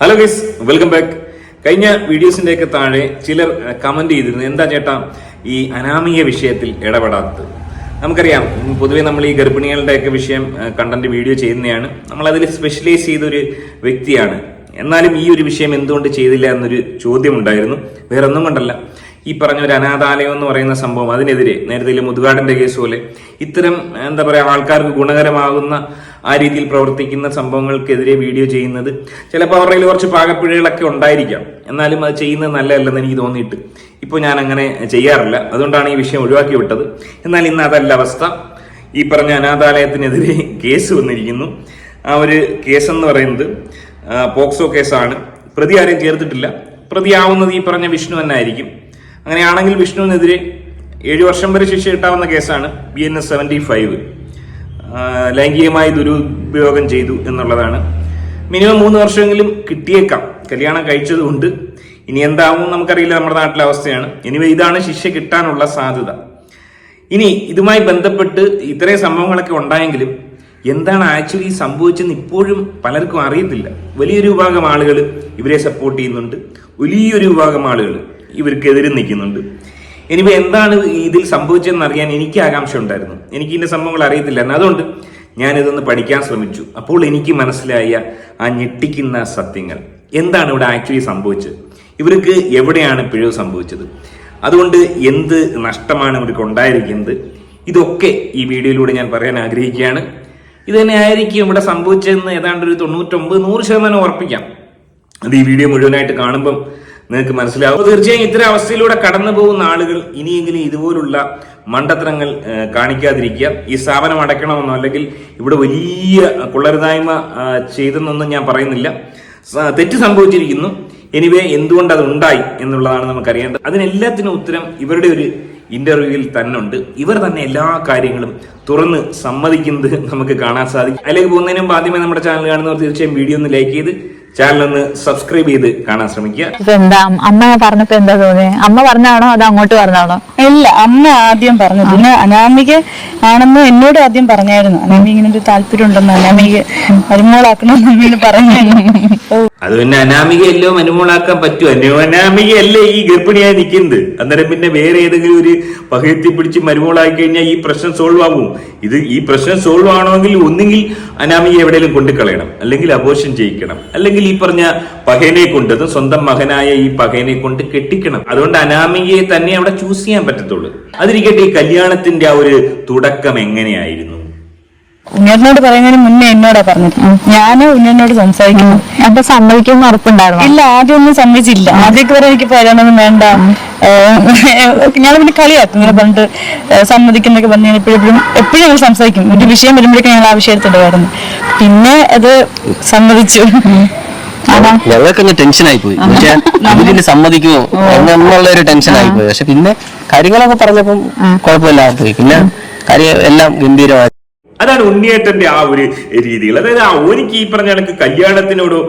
Hello guys welcome back കഴിഞ്ഞ വീഡിയോസിന്റെ ഒക്കെ താഴെ ചിലർ കമന്റ് ചെയ്തിരുന്നു. എന്താ ചേട്ടാ ഈ അനാമിക വിഷയത്തിൽ ഇടപെടാത്തത്? നമുക്കറിയാം പൊതുവേ നമ്മൾ ഈ ഗർഭിണികളുടെ ഒക്കെ വിഷയം കണ്ടന്റ് വീഡിയോ ചെയ്യുന്നതാണ്. അതിൽ സ്പെഷ്യലൈസ് ചെയ്ത ഒരു വ്യക്തിയാണ്. എന്നാലും ഈ ഒരു വിഷയം എന്തുകൊണ്ട് ചെയ്തില്ല എന്നൊരു ചോദ്യം ഉണ്ടായിരുന്നു വേറെ ഒന്നും കൊണ്ടല്ല. ഈ പറഞ്ഞ ഒരു അനാഥാലയം എന്ന് പറയുന്ന സംഭവം അതിനെതിരെ നേരത്തെ മുതുകാടിന്റെ കേസ് പോലെ ഇത്തരം എന്താ പറയുക ആൾക്കാർക്ക് ഗുണകരമാകുന്ന ആ രീതിയിൽ പ്രവർത്തിക്കുന്ന സംഭവങ്ങൾക്കെതിരെ വീഡിയോ ചെയ്യുന്നത് ചിലപ്പോൾ അവരുടെ കുറച്ച് പാകപ്പിഴകളൊക്കെ ഉണ്ടായിരിക്കാം. എന്നാലും അത് ചെയ്യുന്നത് നല്ലതല്ലെന്ന് എനിക്ക് തോന്നിയിട്ട് ഇപ്പോൾ ഞാൻ അങ്ങനെ ചെയ്യാറില്ല. അതുകൊണ്ടാണ് ഈ വിഷയം ഒഴിവാക്കി വിട്ടത്. എന്നാൽ ഇന്ന് അതല്ല അവസ്ഥ. ഈ പറഞ്ഞ അനാഥാലയത്തിനെതിരെ കേസ് വന്നിരിക്കുന്നു. ആ ഒരു കേസെന്ന് പറയുന്നത് പോക്സോ കേസാണ്. പ്രതി ആരെയും ചേർത്തിട്ടില്ല. പ്രതിയാവുന്നത് ഈ പറഞ്ഞ വിഷ്ണു തന്നെ ആയിരിക്കും. അങ്ങനെയാണെങ്കിൽ വിഷ്ണുവിനെതിരെ ഏഴു വർഷം വരെ ശിക്ഷ കിട്ടാവുന്ന കേസാണ് B N S seventy five ലൈംഗികമായി ദുരുപയോഗം ചെയ്തു എന്നുള്ളതാണ്. മിനിമം മൂന്ന് വർഷമെങ്കിലും കിട്ടിയേക്കാം. കല്യാണം കഴിച്ചതുകൊണ്ട് ഇനി എന്താവും നമുക്കറിയില്ല നമ്മുടെ നാട്ടിലെ അവസ്ഥയാണ്. ഇനി ഇതാണ് ശിക്ഷ കിട്ടാനുള്ള സാധ്യത. ഇനി ഇതുമായി ബന്ധപ്പെട്ട് ഇത്രയും സംഭവങ്ങളൊക്കെ ഉണ്ടായെങ്കിലും എന്താണ് ആക്ച്വലി സംഭവിച്ചെന്ന് ഇപ്പോഴും പലർക്കും അറിയത്തില്ല. വലിയൊരു വിഭാഗം ആളുകൾ ഇവരെ സപ്പോർട്ട് ചെയ്യുന്നുണ്ട്. വലിയൊരു വിഭാഗം ആളുകൾ ഇവർക്കെതിരെ നിൽക്കുന്നുണ്ട്. ഇനിയിപ്പോൾ എന്താണ് ഇതിൽ സംഭവിച്ചതെന്ന് അറിയാൻ എനിക്ക് ആകാംക്ഷ ഉണ്ടായിരുന്നു. എനിക്ക് ഇതിന്റെ സംഭവങ്ങൾ അറിയത്തില്ലായിരുന്നു. അതുകൊണ്ട് ഞാൻ ഇതൊന്ന് പഠിക്കാൻ ശ്രമിച്ചു. അപ്പോൾ എനിക്ക് മനസ്സിലായ ആ ഞെട്ടിക്കുന്ന സത്യങ്ങൾ. എന്താണ് ഇവിടെ ആക്ച്വലി സംഭവിച്ചത്? ഇവർക്ക് എവിടെയാണ് പിഴവ് സംഭവിച്ചത്? അതുകൊണ്ട് എന്ത് നഷ്ടമാണ് ഇവർക്ക് ഉണ്ടായിരിക്കുന്നത്? ഇതൊക്കെ ഈ വീഡിയോയിലൂടെ ഞാൻ പറയാൻ ആഗ്രഹിക്കുകയാണ്. ഇത് തന്നെ ആയിരിക്കും ഇവിടെ സംഭവിച്ചതെന്ന് ഏതാണ്ട് ഒരു തൊണ്ണൂറ്റൊമ്പത് നൂറ് ശതമാനം ഉറപ്പിക്കാം. അത് ഈ വീഡിയോ മുഴുവനായിട്ട് കാണുമ്പം നിങ്ങൾക്ക് മനസ്സിലാവും. തീർച്ചയായും ഇത്തരം അവസ്ഥയിലൂടെ കടന്നു പോകുന്ന ആളുകൾ ഇനിയെങ്കിലും ഇതുപോലുള്ള മണ്ടത്തരങ്ങൾ കാണിക്കാതിരിക്കുക. ഈ സ്ഥാപനം അടയ്ക്കണമെന്നോ അല്ലെങ്കിൽ ഇവിടെ വലിയ കൊള്ളരുതായ്മ ആ, ചെയ്തെന്നൊന്നും ഞാൻ പറയുന്നില്ല. തെറ്റ് സംഭവിച്ചിരിക്കുന്നു. എനിവേ എന്തുകൊണ്ട് അത് ഉണ്ടായി എന്നുള്ളതാണ് നമുക്കറിയേണ്ടത് അതിനെല്ലാത്തിനും ഉത്തരം ഇവരുടെ ഒരു ഇന്റർവ്യൂവിൽ തന്നെ ഉണ്ട് ഇവർ തന്നെ എല്ലാ കാര്യങ്ങളും തുറന്ന് സമ്മതിക്കുന്നത് നമുക്ക് കാണാൻ സാധിക്കും. അതിലേക്ക് പോകുന്നതിനും ആദ്യമേ നമ്മുടെ ചാനൽ കാണുന്നവർ തീർച്ചയായും വീഡിയോ ഒന്ന് ലൈക്ക് ചെയ്ത് ചാനൽ ഒന്ന് സബ്സ്ക്രൈബ് ചെയ്ത് കാണാൻ ശ്രമിക്കുക. എന്താ അമ്മ പറഞ്ഞപ്പോ എന്താ തോന്നിയത് അമ്മ പറഞ്ഞാണോ അത് അങ്ങോട്ട് പറഞ്ഞാണോ ഇല്ല അമ്മ ആദ്യം പറഞ്ഞു പിന്നെ അനാമിക ആണെന്ന് എന്നോട് ആദ്യം പറഞ്ഞായിരുന്നു. അനാമി ഇങ്ങനെ ഒരു താല്പര്യം ഉണ്ടെന്ന് അനാമിക മരുമോളാക്കണമെന്ന് അമ്മീന് പറഞ്ഞായിരുന്നു. ഓ അത് പിന്നെ അനാമികയല്ലോ മനുമോളാക്കാൻ പറ്റുമോ? അനാമികയല്ലേ ഈ ഗർഭിണിയായി നിൽക്കുന്നത്? അന്നേരം പിന്നെ വേറെ ഏതെങ്കിലും ഒരു പകയത്തി പിടിച്ച് മരുമോളാക്കി കഴിഞ്ഞാൽ ഈ പ്രശ്നം സോൾവ് ആകും. ഇത് ഈ പ്രശ്നം സോൾവ് ആവണമെങ്കിൽ ഒന്നുകിൽ അനാമിക എവിടെയെങ്കിലും കൊണ്ടു കളയണം അല്ലെങ്കിൽ അബോഷൻ ചെയ്യിക്കണം അല്ലെങ്കിൽ ഈ പറഞ്ഞ പകയനെ കൊണ്ട് സ്വന്തം മകനായ ഈ പകയനെ കൊണ്ട് കെട്ടിക്കണം. അതുകൊണ്ട് അനാമികയെ തന്നെ അവിടെ ചൂസ് ചെയ്യാൻ പറ്റത്തുള്ളൂ. അതിരിക്കട്ടെ ഈ കല്യാണത്തിന്റെ ആ ഒരു തുടക്കം എങ്ങനെയായിരുന്നു? ഉണ്ണേട്ടനോട് പറയുന്നതിന് മുന്നേ എന്നോടാ പറഞ്ഞത്. ഞാൻ ഉണ്ണിയോട് സംസാരിക്കുന്നു. അപ്പൊ സമ്മതിക്കുന്ന ഉറപ്പുണ്ടായിരുന്നു? ഇല്ല ആദ്യം ഒന്നും സമ്മതിച്ചില്ല ആദ്യമൊക്കെ വരെ എനിക്ക് പറയണമെന്ന് വേണ്ട. ഞാൻ പിന്നെ കളിയാക്കും. ഇങ്ങനെ പറഞ്ഞിട്ട് സമ്മതിക്കുന്നൊക്കെ പറഞ്ഞു എപ്പോഴും എപ്പോഴും ഞങ്ങൾ സംസാരിക്കും. ഒരു വിഷയം വരുമ്പോഴേക്കും ഞങ്ങൾ ആ വിഷയത്തിടുമായിരുന്നു പിന്നെ അത് സമ്മതിച്ചു. ഞങ്ങൾക്ക് ഞങ്ങൾക്കങ്ങ് ടെൻഷനായി പോയി പക്ഷെ ഇതിന് സമ്മതിക്കുമോ എന്നുള്ള ഒരു ടെൻഷനായി പോയി പക്ഷെ പിന്നെ കാര്യങ്ങളൊക്കെ പറഞ്ഞപ്പം കുഴപ്പമില്ലാതെ പോയി പിന്നെ കാര്യം എല്ലാം ഗംഭീരമായി. അതാണ് ഉണ്ണിയേട്ടന്റെ ആ ഒരു രീതികൾ. അതായത് ആ ഓനിക്ക് ഈ പറഞ്ഞ കണക്ക് കല്യാണത്തിനോടോ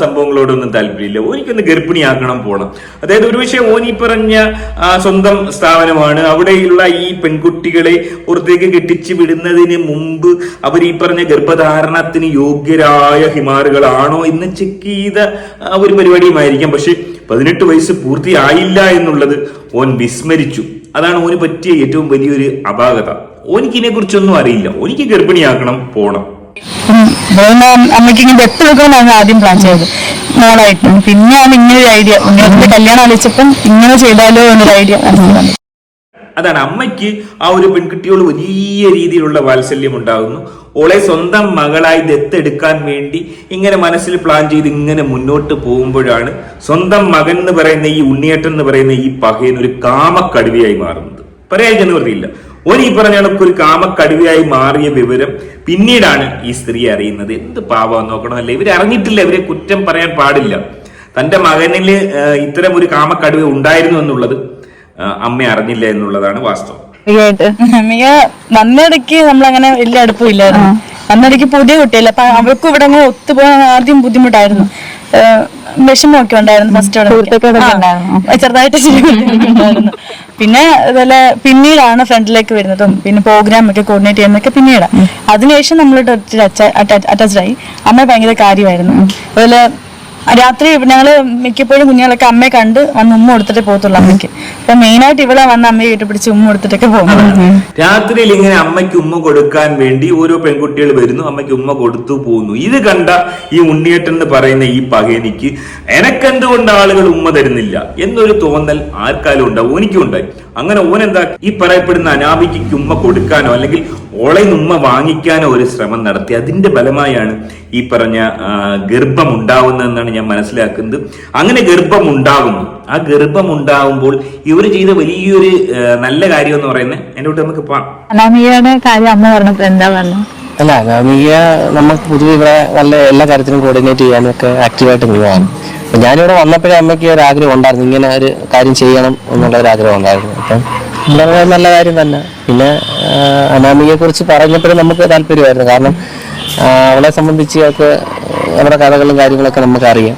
സംഭവങ്ങളോടൊന്നും താല്പര്യമില്ല. ഓനിക്കൊന്ന് ഗർഭിണിയാക്കണം പോണം. അതായത് ഒരു ഒരുപക്ഷെ ഓനി പറഞ്ഞ സ്വന്തം സ്ഥാപനമാണ്. അവിടെയുള്ള ഈ പെൺകുട്ടികളെ പുറത്തേക്ക് കെട്ടിച്ച് വിടുന്നതിന് മുമ്പ് അവർ ഈ പറഞ്ഞ ഗർഭധാരണത്തിന് യോഗ്യരായ ഹിമാറുകളാണോ എന്ന് ചെക്ക് ചെയ്ത ഒരു പരിപാടിയുമായിരിക്കാം. പക്ഷെ പതിനെട്ട് വയസ്സ് പൂർത്തിയായില്ല എന്നുള്ളത് ഓൻ വിസ്മരിച്ചു. അതാണ് ഓന് പറ്റിയ ഏറ്റവും വലിയൊരു അപാകത. ഓനിക്ക് ഇതിനെ കുറിച്ചൊന്നും അറിയില്ല. ഓനിക്ക് ഗർഭിണിയാക്കണം പോണം. അമ്മയ്ക്ക് ഇങ്ങനെ ദത്തെടുക്കണമെന്നാണ് ആദ്യം പ്ലാൻ ചെയ്തത്. പിന്നെയാണ് ഇങ്ങനെ ഒരു ഐഡിയ കല്യാണം ആലോചിച്ചപ്പം ഇങ്ങനെ ചെയ്താലോ എന്നൊരു ഐഡിയ അതാണ് അമ്മയ്ക്ക് ആ ഒരു പെൺകുട്ടിയോട് വലിയ രീതിയിലുള്ള വാത്സല്യം ഉണ്ടാകുന്നു ഓളെ സ്വന്തം മകളായി ദത്തെടുക്കാൻ വേണ്ടി ഇങ്ങനെ മനസ്സിൽ പ്ലാൻ ചെയ്ത് ഇങ്ങനെ മുന്നോട്ട് പോകുമ്പോഴാണ് സ്വന്തം മകൻ എന്ന് പറയുന്ന ഈ ഉണ്ണിയേട്ടൻ എന്ന് പറയുന്ന ഈ പകയൻ ഒരു കാമക്കടുവയായി മാറുന്നത്. പറയാൻ നിവൃത്തിയില്ല ഓൻ ഈ പറഞ്ഞ ഒരു കാമക്കടുവയായി മാറിയ വിവരം പിന്നീടാണ് ഈ സ്ത്രീ അറിയുന്നത്. എന്ത് പാവം നോക്കണം. അല്ലേ? ഇവർ അറിഞ്ഞിട്ടില്ല. ഇവരെ കുറ്റം പറയാൻ പാടില്ല. തന്റെ മകനിൽ ഇത്തരം ഒരു കാമക്കടുവ ഉണ്ടായിരുന്നു എന്നുള്ളത് അമ്മ അറിഞ്ഞില്ല എന്നുള്ളതാണ് വാസ്തവം. വന്നിടയ്ക്ക് നമ്മളങ്ങനെ വലിയ അടുപ്പമില്ലായിരുന്നു വന്നിടയ്ക്ക് പുതിയ കുട്ടിയല്ല അപ്പൊ അവൾക്ക് ഇവിടെ അങ്ങനെ ഒത്തുപോകാൻ ആദ്യം ബുദ്ധിമുട്ടായിരുന്നു. വിഷമമൊക്കെ ഉണ്ടായിരുന്നു ഫസ്റ്റ് അവിടെ ചെറുതായിട്ട് ഉണ്ടായിരുന്നു. പിന്നെ അതുപോലെ പിന്നീടാണ് ഫ്രണ്ടിലേക്ക് വരുന്നതും പിന്നെ പ്രോഗ്രാം ഒക്കെ കോർഡിനേറ്റ് ചെയ്യുന്നതൊക്കെ പിന്നീടാണ് അതിനുശേഷം നമ്മൾ അറ്റാച്ച്ഡ് ആയി അമ്മ ഭയങ്കര കാര്യമായിരുന്നു. അതുപോലെ രാത്രി ഞങ്ങൾ മിക്കപ്പോഴും കുഞ്ഞുങ്ങളൊക്കെ അമ്മയെ കണ്ട് വന്ന് ഉമ്മ കൊടുത്തിട്ട് പോകത്തുള്ളൂ അമ്മയ്ക്ക്. അപ്പൊ മെയിനായിട്ട് ഇവിടെ വന്ന് അമ്മയെ വീട്ടിൽ പിടിച്ച് ഉമ്മ കൊടുത്തിട്ടൊക്കെ പോകും രാത്രിയിൽ ഇങ്ങനെ അമ്മയ്ക്ക് ഉമ്മ കൊടുക്കാൻ വേണ്ടി ഓരോ പെൺകുട്ടികൾ വരുന്നു അമ്മയ്ക്ക് ഉമ്മ കൊടുത്തു പോകുന്നു ഇത് കണ്ട ഈ ഉണ്ണിയേട്ടൻ എന്ന് പറയുന്ന ഈ പകേനിക്ക് എനക്കെന്തുകൊണ്ട് ആളുകൾ ഉമ്മ തരുന്നില്ല? എന്നൊരു തോന്നൽ ആർക്കാലും ഉണ്ടാവും എനിക്കും ഉണ്ടായി. അങ്ങനെ എന്താ ഈ പറയപ്പെടുന്ന അനാമിക്ക് ഉമ്മ കൊടുക്കാനോ അല്ലെങ്കിൽ ഓളെ ഉമ്മ വാങ്ങിക്കാനോ ഒരു ശ്രമം നടത്തി. അതിന്റെ ഫലമായാണ് ഈ പറഞ്ഞ ഗർഭം ഉണ്ടാവുന്നതെന്നാണ് ഞാൻ മനസ്സിലാക്കുന്നത്. അങ്ങനെ ഗർഭം ഉണ്ടാകുന്നു ആ ഗർഭം ഉണ്ടാവുമ്പോൾ ഇവർ ചെയ്ത വലിയൊരു നല്ല കാര്യം എന്ന് പറയുന്നത് എന്റെ കൂട്ടി നമുക്ക് അനാമികയുടെ കാര്യം അമ്മ പറഞ്ഞപ്പോ എന്താ പറഞ്ഞു? അല്ല അനാമിക നമുക്ക് പൊതുവെ ഇവിടെ നല്ല എല്ലാ കാര്യത്തിനും കോർഡിനേറ്റ് ചെയ്യാനൊക്കെ ഒക്കെ ആക്റ്റീവായിട്ട് നിൽക്കുകയാണ്. അപ്പൊ ഞാനിവിടെ വന്നപ്പോഴേ അമ്മയ്ക്ക് ഒരു ആഗ്രഹം ഉണ്ടായിരുന്നു. ഇങ്ങനെ ഒരു കാര്യം ചെയ്യണം എന്നുള്ള ഒരു ആഗ്രഹം ഉണ്ടായിരുന്നു. അപ്പം നല്ല കാര്യം തന്നെ. പിന്നെ അനാമികയെ കുറിച്ച് പറഞ്ഞപ്പോഴും നമുക്ക് താല്പര്യമായിരുന്നു. കാരണം അവളെ സംബന്ധിച്ച് ഒക്കെ അവരുടെ കഥകളും കാര്യങ്ങളൊക്കെ നമുക്ക് അറിയാം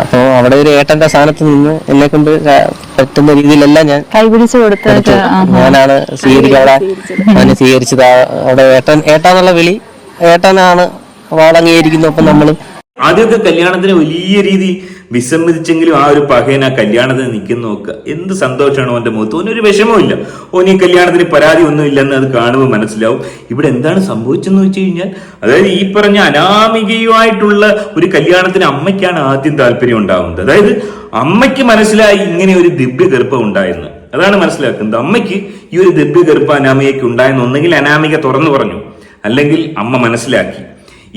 അപ്പോൾ അവിടെ ഒരു ഏട്ടന്റെ സ്ഥാനത്ത് നിന്ന് എന്നെ കൊണ്ട് പറ്റുന്ന രീതിയിലെല്ലാം ഞാൻ കൈപിടിച്ചു കൊടുത്തിട്ട് ഞാനാണ് സ്വീകരിക്കുക അവളെ അവനെ സ്വീകരിച്ചത്. അവിടെ ഏട്ടൻ ഏട്ടാന്നുള്ള വിളി ഏട്ടനാണ് അവൾ അംഗീകരിക്കുന്നു അപ്പം നമ്മൾ ആദ്യമൊക്കെ കല്യാണത്തിന് വലിയ രീതി വിസമ്മതിച്ചെങ്കിലും ആ ഒരു പകയൻ ആ കല്യാണത്തിന് നിൽക്കുന്ന നോക്കുക എന്ത് സന്തോഷമാണ് ഓന്റെ മുഖത്ത്. ഓനൊരു വിഷമമില്ല ഓൻ ഈ കല്യാണത്തിന് പരാതി ഒന്നും ഇല്ലെന്ന് അത് കാണുമ്പോൾ മനസ്സിലാവും. ഇവിടെ എന്താണ് സംഭവിച്ചെന്ന് വെച്ച് കഴിഞ്ഞാൽ അതായത് ഈ പറഞ്ഞ അനാമികയുമായിട്ടുള്ള ഒരു കല്യാണത്തിന് അമ്മയ്ക്കാണ് ആദ്യം താല്പര്യം ഉണ്ടാവുന്നത്. അതായത് അമ്മയ്ക്ക് മനസ്സിലായി ഇങ്ങനെ ഒരു ദിവ്യ ഗർഭം ഉണ്ടായെന്ന്. അതാണ് മനസ്സിലാക്കുന്നത്. അമ്മയ്ക്ക് ഈ ഒരു ദിവ്യ ഗർഭം അനാമികയ്ക്ക് ഉണ്ടായെന്ന് ഒന്നെങ്കിൽ അനാമിക തുറന്നു പറഞ്ഞു അല്ലെങ്കിൽ അമ്മ മനസ്സിലാക്കി.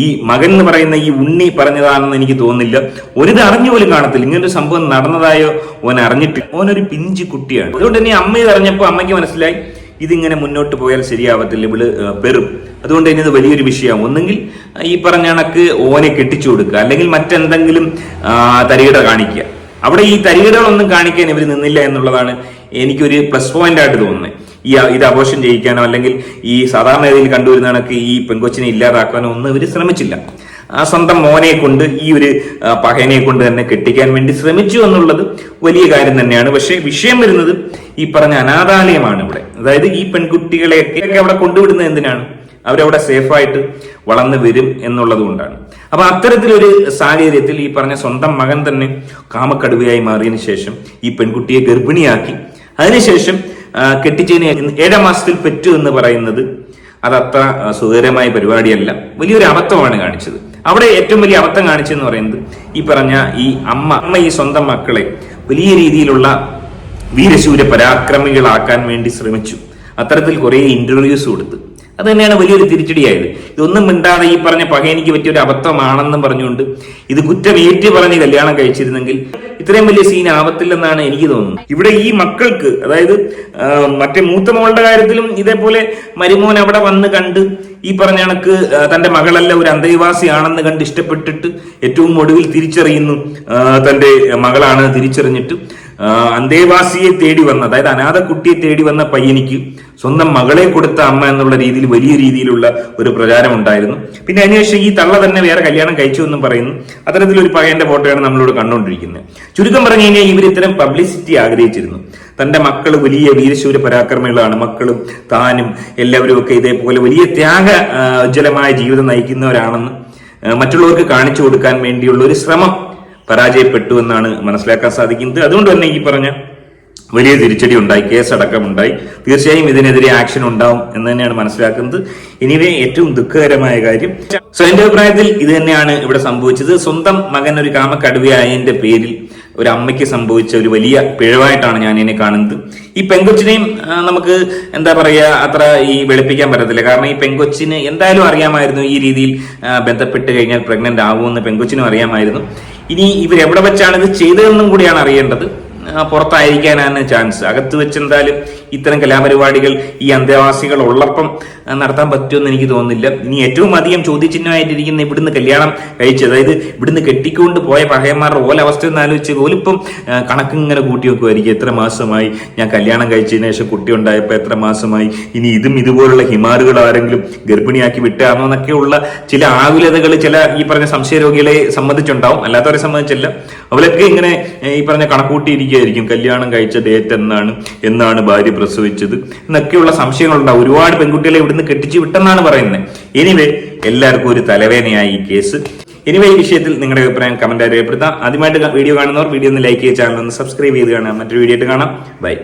ഈ മകൻ എന്ന് പറയുന്ന ഈ ഉണ്ണി പറഞ്ഞതാണെന്ന് എനിക്ക് തോന്നുന്നില്ല. ഒരിത് അറിഞ്ഞു പോലും കാണത്തില്ല. ഇങ്ങനൊരു സംഭവം നടന്നതായോ ഓൻ അറിഞ്ഞിട്ട് ഓനൊരു പിഞ്ചു കുട്ടിയാണ്. അതുകൊണ്ട് തന്നെ അമ്മ ഇത് അറിഞ്ഞപ്പോൾ അമ്മയ്ക്ക് മനസ്സിലായി ഇതിങ്ങനെ മുന്നോട്ട് പോയാൽ ശരിയാവത്തില്ല. ഇവൾ പെറും അതുകൊണ്ട് തന്നെ ഇത് വലിയൊരു വിഷയമാണ് ഒന്നെങ്കിൽ ഈ പറഞ്ഞ കണക്ക് ഓനെ കെട്ടിച്ചു കൊടുക്കുക. അല്ലെങ്കിൽ മറ്റെന്തെങ്കിലും തരികിട കാണിക്കുക. അവിടെ ഈ തരികിടകളൊന്നും കാണിക്കാൻ ഇവർ നിന്നില്ല എന്നുള്ളതാണ് എനിക്കൊരു പ്ലസ് പോയിന്റ് ആയിട്ട് തോന്നുന്നത്. ഈ ഇത് അബോഷൻ ചെയ്യിക്കാനോ അല്ലെങ്കിൽ ഈ സാധാരണ രീതിയിൽ കണ്ടുവരുന്ന കണക്ക് ഈ പെൺകൊച്ചിനെ ഇല്ലാതാക്കാനോ ഒന്നും ഇവർ ശ്രമിച്ചില്ല. ആ സ്വന്തം മോനെ കൊണ്ട് ഈ ഒരു പഹയനെ കൊണ്ട് തന്നെ കെട്ടിക്കാൻ വേണ്ടി ശ്രമിച്ചു എന്നുള്ളത് വലിയ കാര്യം തന്നെയാണ്. പക്ഷേ വിഷയം വരുന്നത് ഈ പറഞ്ഞ അനാഥാലയമാണ് ഇവിടെ. അതായത് ഈ പെൺകുട്ടികളെയൊക്കെ അവിടെ കൊണ്ടുവിടുന്നത് എന്തിനാണ്? അവരവിടെ സേഫായിട്ട് വളർന്നു വരും എന്നുള്ളത് കൊണ്ടാണ്. അപ്പൊ അത്തരത്തിലൊരു സാഹചര്യത്തിൽ ഈ പറഞ്ഞ സ്വന്തം മകൻ തന്നെ കാമക്കടുവയായി മാറിയതിനു ശേഷം ഈ പെൺകുട്ടിയെ ഗർഭിണിയാക്കി. അതിനുശേഷം കെട്ടിച്ചതിന് ഏഴാം മാസത്തിൽ പെറ്റു എന്ന് പറയുന്നത് അത് അത്ര സുഖകരമായ പരിപാടിയല്ല. വലിയൊരു അബദ്ധമാണ് കാണിച്ചത്. അവിടെ ഏറ്റവും വലിയ അബദ്ധം കാണിച്ചെന്ന് പറയുന്നത് ഈ പറഞ്ഞ ഈ അമ്മ അമ്മ ഈ സ്വന്തം മക്കളെ വലിയ രീതിയിലുള്ള വീരശൂര പരാക്രമികളാക്കാൻ വേണ്ടി ശ്രമിച്ചു. അത്തരത്തിൽ കുറേ ഇന്റർവ്യൂസ് കൊടുത്ത്. അത് തന്നെയാണ് വലിയൊരു തിരിച്ചടിയായത്. ഇതൊന്നും മിണ്ടാതെ ഈ പറഞ്ഞ പകയനിക്ക് പറ്റിയ ഒരു അബദ്ധമാണെന്നും പറഞ്ഞുകൊണ്ട് ഇത് കുറ്റം ഏറ്റു പറഞ്ഞ് കല്യാണം കഴിച്ചിരുന്നെങ്കിൽ ഇത്രയും വലിയ സീൻ ആവത്തില്ലെന്നാണ് എനിക്ക് തോന്നുന്നത്. ഇവിടെ ഈ മക്കൾക്ക് അതായത് മറ്റേ മൂത്ത മോളുടെ കാര്യത്തിലും ഇതേപോലെ മരുമോൻ അവിടെ വന്ന് കണ്ട് ഈ പറഞ്ഞ കണക്ക് തന്റെ മകളല്ല ഒരു അന്തേവാസിയാണെന്ന് കണ്ട് ഇഷ്ടപ്പെട്ടിട്ട് ഏറ്റവും ഒടുവിൽ തിരിച്ചറിയുന്നു തന്റെ മകളാണ് തിരിച്ചറിഞ്ഞിട്ട്. അന്തേവാസിയെ തേടി വന്ന അതായത് അനാഥ കുട്ടിയെ തേടി വന്ന പയ്യനിക്ക് സ്വന്തം മകളെ കൊടുത്ത അമ്മ എന്നുള്ള രീതിയിൽ വലിയ രീതിയിലുള്ള ഒരു പ്രചാരം ഉണ്ടായിരുന്നു. പിന്നെ അതിനുശേഷം ഈ തള്ള തന്നെ വേറെ കല്യാണം കഴിച്ചു എന്നും പറയുന്നു. അത്തരത്തിലൊരു പയ്യന്റെ ഫോട്ടോയാണ് നമ്മളോട് കണ്ടുകൊണ്ടിരിക്കുന്നത്. ചുരുക്കം പറഞ്ഞു കഴിഞ്ഞാൽ ഇവർ ഇത്തരം പബ്ലിസിറ്റി ആഗ്രഹിച്ചിരുന്നു. തന്റെ മക്കൾ വലിയ വീരശൂര പരാക്രമികളാണ്. മക്കളും താനും എല്ലാവരും ഒക്കെ ഇതേപോലെ വലിയ ത്യാഗ ഉജ്ജ്വലമായ ജീവിതം നയിക്കുന്നവരാണെന്ന് മറ്റുള്ളവർക്ക് കാണിച്ചു കൊടുക്കാൻ വേണ്ടിയുള്ള ഒരു ശ്രമം പരാജയപ്പെട്ടു എന്നാണ് മനസ്സിലാക്കാൻ സാധിക്കുന്നത്. അതുകൊണ്ട് തന്നെ ഈ പറഞ്ഞ വലിയ തിരിച്ചടി ഉണ്ടായി കേസടക്കം ഉണ്ടായി. തീർച്ചയായും ഇതിനെതിരെ ആക്ഷൻ ഉണ്ടാവും എന്ന് തന്നെയാണ് മനസ്സിലാക്കുന്നത്. ഇനിവേ ഏറ്റവും ദുഃഖകരമായ കാര്യം സോ എന്റെ അഭിപ്രായത്തിൽ ഇത് തന്നെയാണ് ഇവിടെ സംഭവിച്ചത്. സ്വന്തം മകൻ ഒരു കാമക്കടുവയായതിന്റെ പേരിൽ ഒരു അമ്മയ്ക്ക് സംഭവിച്ച ഒരു വലിയ പിഴവായിട്ടാണ് ഞാൻ ഇതിനെ കാണുന്നത്. ഈ പെങ്കൊച്ചിനെയും നമുക്ക് എന്താ പറയുക അത്ര ഈ വെളുപ്പിക്കാൻ പറ്റത്തില്ല. കാരണം ഈ പെങ്കൊച്ചിന് എന്തായാലും അറിയാമായിരുന്നു ഈ രീതിയിൽ ബന്ധപ്പെട്ട് കഴിഞ്ഞാൽ പ്രഗ്നന്റ് ആവുമെന്ന് പെങ്കൊച്ചിനും അറിയാമായിരുന്നു. ഇനി ഇവരെവിടെ വെച്ചാണ് ഇത് ചെയ്തതെന്നും കൂടിയാണ് അറിയേണ്ടത്. പുറത്തായിരിക്കാനാണ് ചാൻസ് അകത്ത് വെച്ച് എന്തായാലും ഇത്തരം കലാപരിപാടികൾ ഈ അന്തേവാസികൾ ഉള്ളപ്പം നടത്താൻ പറ്റുമെന്ന് എനിക്ക് തോന്നുന്നില്ല. ഇനി ഏറ്റവും അധികം ചോദ്യചിഹ്നമായിട്ടിരിക്കുന്ന ഇവിടുന്ന് കല്യാണം കഴിച്ച് അതായത് ഇവിടുന്ന് കെട്ടിക്കൊണ്ട് പോയ പഴയന്മാരുടെ ഓല അവസ്ഥ എന്ന് ആലോചിച്ച് പോലിപ്പം കണക്കിങ്ങനെ കൂട്ടി വെക്കുമായിരിക്കും എത്ര മാസമായി ഞാൻ കല്യാണം കഴിച്ചതിന് ശേഷം കുട്ടി ഉണ്ടായപ്പോൾ എത്ര മാസമായി? ഇനി ഇതും ഇതുപോലുള്ള ഹിമാറുകൾ ആരെങ്കിലും ഗർഭിണിയാക്കി വിട്ടാണോ എന്നൊക്കെയുള്ള ചില ആകുലതകൾ ചില ഈ പറഞ്ഞ സംശയ രോഗികളെ സംബന്ധിച്ചുണ്ടാവും. അല്ലാത്തവരെ സംബന്ധിച്ചല്ല. അവരൊക്കെ ഇങ്ങനെ ഈ പറഞ്ഞ കണക്കൂട്ടിയിരിക്കുകയായിരിക്കും കല്യാണം കഴിച്ച ഡേറ്റ് എന്നാണ് എന്നാണ് ഭാര്യ പ്രസവിച്ചത്. എന്നൊക്കെയുള്ള സംശയങ്ങളുണ്ടാവും. ഒരുപാട് പെൺകുട്ടികളെ ഇവിടുന്ന് കെട്ടിച്ചു വിട്ടെന്നാണ് പറയുന്നത്. എനിവേ എല്ലാവർക്കും ഒരു തലവേദനയായി ഈ കേസ് എനിവേ ഈ വിഷയത്തിൽ നിങ്ങളുടെ അഭിപ്രായം കമന്റ് രേഖപ്പെടുത്താം. ആദ്യമായിട്ട് വീഡിയോ കാണുന്നവർ വീഡിയോ ഒന്ന് ലൈക്ക് ചെയ്യുക ചാനൽ ഒന്ന് സബ്സ്ക്രൈബ് ചെയ്ത് കാണാം മറ്റൊരു വീഡിയോ ആയിട്ട് കാണാം. ബൈ